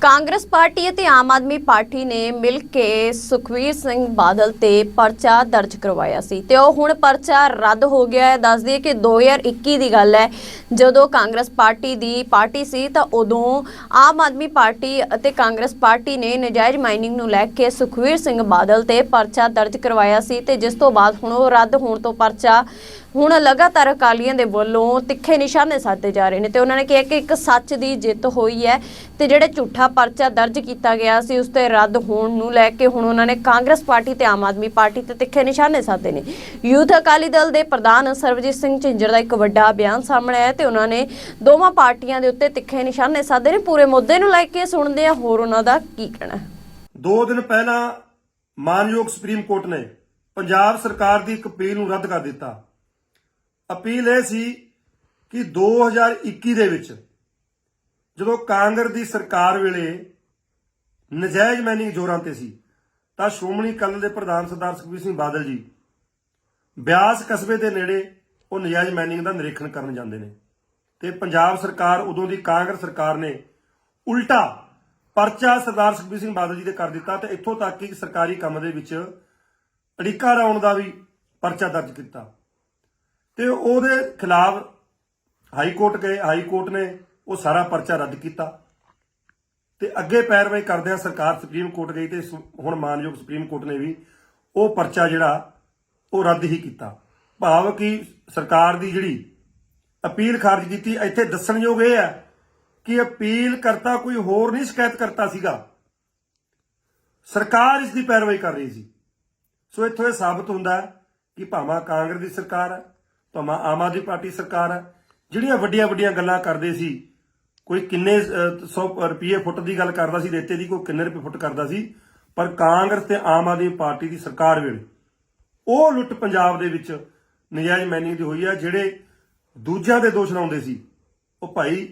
Congress party ਅਤੇ Aam Aadmi party ਨੇ ਮਿਲ ਕੇ ਸੁਖਵੀਰ ਸਿੰਘ ਬਾਦਲ ਤੇ ਪਰਚਾ ਦਰਜ ਕਰਵਾਇਆ ਸੀ ਤੇ ਉਹ ਹੁਣ ਪਰਚਾ ਰੱਦ ਹੋ ਗਿਆ ਹੈ। ਦੱਸ ਦਈਏ ਕਿ 2021 ਦੀ ਗੱਲ ਹੈ। ਜਦੋਂ ਕਾਂਗਰਸ ਪਾਰਟੀ ਦੀ ਪਾਰਟੀ ਸੀ ਤਾਂ ਉਦੋਂ ਆਮ ਆਦਮੀ ਪਾਰਟੀ ਅਤੇ ਕਾਂਗਰਸ ਪਾਰਟੀ ਨੇ ਨਜਾਇਜ਼ ਮਾਈਨਿੰਗ ਨੂੰ ਲੈ ਕੇ ਸੁਖਵੀਰ ਸਿੰਘ ਬਾਦਲ ਤੇ ਪਰਚਾ ਦਰਜ ਕਰਵਾਇਆ ਸੀ ਤੇ ਜਿਸ ਤੋਂ ਬਾਅਦ ਹੁਣ ਉਹ ਰੱਦ ਹੋਣ ਤੋਂ ਪਰਚਾ ਹੁਣ ਲਗਾਤਾਰ ਅਕਾਲੀਆਂ ਦੇ ਵੱਲੋਂ ਤਿੱਖੇ ਨਿਸ਼ਾਨੇ ਸਾਧੇ ਜਾ ਰਹੇ ਨੇ ਤੇ ਉਹਨਾਂ ਨੇ ਕਿਹਾ ਕਿ ਇੱਕ ਸੱਚ ਦੀ ਜਿੱਤ ਹੋਈ ਹੈ ਤੇ ਜਿਹੜੇ ਝੂਠਾ ਪਰਚਾ ਦਰਜ ਕੀਤਾ ਗਿਆ ਸੀ ਉਸ ਤੇ ਰੱਦ ਹੋਣ ਨੂੰ ਲੈ ਕੇ ਹੁਣ ਉਹਨਾਂ ਨੇ ਕਾਂਗਰਸ ਪਾਰਟੀ ਤੇ ਆਮ ਆਦਮੀ ਪਾਰਟੀ ਤੇ ਤਿੱਖੇ ਨਿਸ਼ਾਨੇ ਸਾਧੇ ਨੇ। ਯੂਥ ਅਕਾਲੀ ਦਲ ਦੇ ਪ੍ਰਧਾਨ ਸਰਬਜੀਤ ਸਿੰਘ ਝਿੰਜਰ ਦਾ ਇੱਕ ਵੱਡਾ ਬਿਆਨ ਸਾਹਮਣੇ ਆਇਆ ਤੇ ਉਹਨਾਂ ਨੇ ਦੋਵਾਂ ਪਾਰਟੀਆਂ ਦੇ ਉੱਤੇ ਤਿੱਖੇ ਨਿਸ਼ਾਨੇ ਸਾਧੇ ਨੇ। ਪੂਰੇ ਮੁੱਦੇ ਨੂੰ ਲੈ ਕੇ ਸੁਣਦੇ ਆ ਹੋਰ ਉਹਨਾਂ ਦਾ ਕੀ ਕਹਿਣਾ ਦੋ ਦਿਨ ਪਹਿਲਾਂ ਮਾਨਯੋਗ ਸੁਪਰੀਮ ਕੋਰਟ ਨੇ ਪੰਜਾਬ ਸਰਕਾਰ ਦੀ ਇੱਕ ਅਪੀਲ ਨੂੰ ਰੱਦ ਕਰ ਦਿੱਤਾ। ਅਪੀਲ ਇਹ ਸੀ ਕਿ 2021 ਦੇ ਵਿੱਚ ਜਦੋਂ ਕਾਂਗਰਸ ਦੀ ਸਰਕਾਰ ਵੇਲੇ ਨਜਾਇਜ਼ ਮੈਨਿੰਗ ਜ਼ੋਰਾਂ ਤੇ ਸੀ, ਤਾਂ ਸ਼੍ਰੋਮਣੀ ਅਕਾਲੀ ਦੇ ਪ੍ਰਧਾਨ ਸਰਦਾਰ ਸੁਖਬੀਰ ਸਿੰਘ ਬਾਦਲ ਜੀ ਬਿਆਸ ਕਸਬੇ ਦੇ ਨੇੜੇ ਉਹ ਨਜਾਇਜ਼ ਮਾਈਨਿੰਗ ਦਾ ਨਿਰੀਖਣ ਕਰਨ ਜਾਂਦੇ ਨੇ ਤੇ ਪੰਜਾਬ ਸਰਕਾਰ ਉਦੋਂ ਦੀ ਕਾਂਗਰਸ ਸਰਕਾਰ ਨੇ ਉਲਟਾ ਪਰਚਾ ਸਰਦਾਰ ਸੁਖਬੀਰ ਸਿੰਘ ਬਾਦਲ ਜੀ ਦੇ ਕਰ ਦਿੱਤਾ ਤੇ ਇੱਥੋਂ ਤੱਕ ਕਿ ਸਰਕਾਰੀ ਕੰਮ ਦੇ ਵਿੱਚ ਅੜਿੱਕਾ ਲਾਉਣ ਦਾ ਵੀ ਪਰਚਾ ਦਰਜ ਕੀਤਾ। ਤੇ ਉਹਦੇ ਖਿਲਾਫ ਹਾਈ ਕੋਰਟ ਗਏ, ਹਾਈ ਕੋਰਟ ਨੇ ਉਹ ਸਾਰਾ ਪਰਚਾ ਰੱਦ ਕੀਤਾ। ਤੇ ਅੱਗੇ ਪੈਰਵਾਈ ਕਰਦਿਆਂ ਸਰਕਾਰ ਸੁਪਰੀਮ ਕੋਰਟ ਗਈ ਤੇ ਸੁ- ਹੁਣ ਮਾਨਯੋਗ ਸੁਪਰੀਮ ਕੋਰਟ ਨੇ ਵੀ ਉਹ ਪਰਚਾ ਜਿਹੜਾ, ਉਹ ਰੱਦ ਹੀ ਕੀਤਾ। ਭਾਵ ਕਿ ਸਰਕਾਰ ਦੀ ਜਿਹੜੀ ਅਪੀਲ ਖਾਰਜ ਕੀਤੀ, ਇੱਥੇ ਦੱਸਣਯੋਗ ਇਹ ਹੈ ਕਿ ਅਪੀਲ ਕਰਤਾ ਕੋਈ ਹੋਰ ਨਹੀਂ, ਸ਼ਿਕਾਇਤ ਕਰਤਾ ਸੀਗਾ। ਸਰਕਾਰ ਇਸ ਦੀ ਪੈਰਵਾਈ ਕਰ ਰਹੀ ਸੀ। ਸੋ ਇੱਥੋਂ ਇਹ ਸਾਬਤ ਹੁੰਦਾ ਕਿ ਭਾਵੇਂ ਕਾਂਗਰਸ ਦੀ ਸਰਕਾਰ ਹੈ। ਭਾਵੇਂ ਆਮ ਆਦਮੀ ਪਾਰਟੀ ਸਰਕਾਰ ਹੈ, ਜਿਹੜੀਆਂ ਵੱਡੀਆਂ ਵੱਡੀਆਂ ਗੱਲਾਂ ਕਰਦੇ ਸੀ, ਕੋਈ ਕਿੰਨੇ 100 ਰੁਪਏ ਫੁੱਟ ਦੀ ਗੱਲ ਕਰਦਾ ਸੀ, ਰੇਤੇ ਦੀ ਕੋਈ ਕਿੰਨੇ ਰੁਪਏ ਫੁੱਟ ਕਰਦਾ ਸੀ, ਪਰ ਕਾਂਗਰਸ ਤੇ ਆਮ ਆਦਮੀ ਪਾਰਟੀ ਦੀ ਸਰਕਾਰ ਵੇਲੇ, ਉਹ ਲੁੱਟ ਪੰਜਾਬ ਦੇ ਵਿੱਚ ਨਜਾਇਜ਼ ਮੈਨਿੰਗ ਦੀ ਹੋਈ ਹੈ ਜਿਹੜੇ ਦੂਜਿਆਂ ਦੇ ਦੋਸ਼ ਲਾਉਂਦੇ ਸੀ। ਉਹ ਭਾਈ,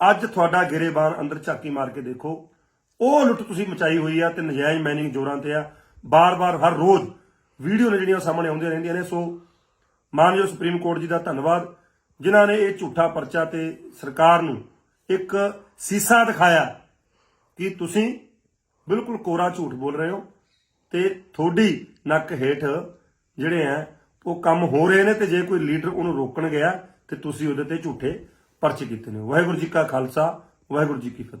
ਅੱਜ ਤੁਹਾਡਾ ਗਿਰੇਬਾਨ ਅੰਦਰ ਝਾਕੀ ਮਾਰ ਕੇ ਦੇਖੋ, ਉਹ ਲੁੱਟ ਤੁਸੀਂ ਮਚਾਈ ਹੋਈ ਆ ਤੇ ਨਜਾਇਜ਼ ਮਾਈਨਿੰਗ ਜ਼ੋਰਾਂ ਤੇ ਆ, ਬਾਰ-ਬਾਰ, ਹਰ ਰੋਜ਼ ਵੀਡੀਓ ਨੇ ਜਿਹੜੀਆਂ ਸਾਹਮਣੇ ਆਉਂਦੀਆਂ ਰਹਿੰਦੀਆਂ ਨੇ, ਸੋ ਮਾਨਯੋਗ ਸੁਪਰੀਮ ਕੋਰਟ ਜੀ ਦਾ ਧੰਨਵਾਦ, ਜਿਨ੍ਹਾਂ ਨੇ ਇਹ ਝੂਠਾ ਪਰਚਾ ਤੇ ਸਰਕਾਰ ਨੂੰ ਇੱਕ ਸੀਸਾ ਦਿਖਾਇਆ ਕਿ ਤੁਸੀਂ ਬਿਲਕੁਲ ਕੋਰਾ ਝੂਠ ਬੋਲ ਰਹੇ ਹੋ ਤੇ ਥੋੜੀ ਨੱਕ ਹੇਠ ਜਿਹੜੇ ਆ, ਉਹ ਕੰਮ ਹੋ ਰਹੇ ਨੇ ਤੇ ਜੇ ਕੋਈ ਲੀਡਰ ਉਹਨੂੰ ਰੋਕਣ ਗਿਆ ਤੇ ਤੁਸੀਂ ਉਹਦੇ ਤੇ ਝੂਠੇ ਪਰਚੇ ਕੀਤੇ ਨੇ। ਵਾਹਿਗੁਰੂ ਜੀ ਕਾ ਖਾਲਸਾ, ਵਾਹਿਗੁਰੂ ਜੀ ਕੀ ਫਤਿਹ।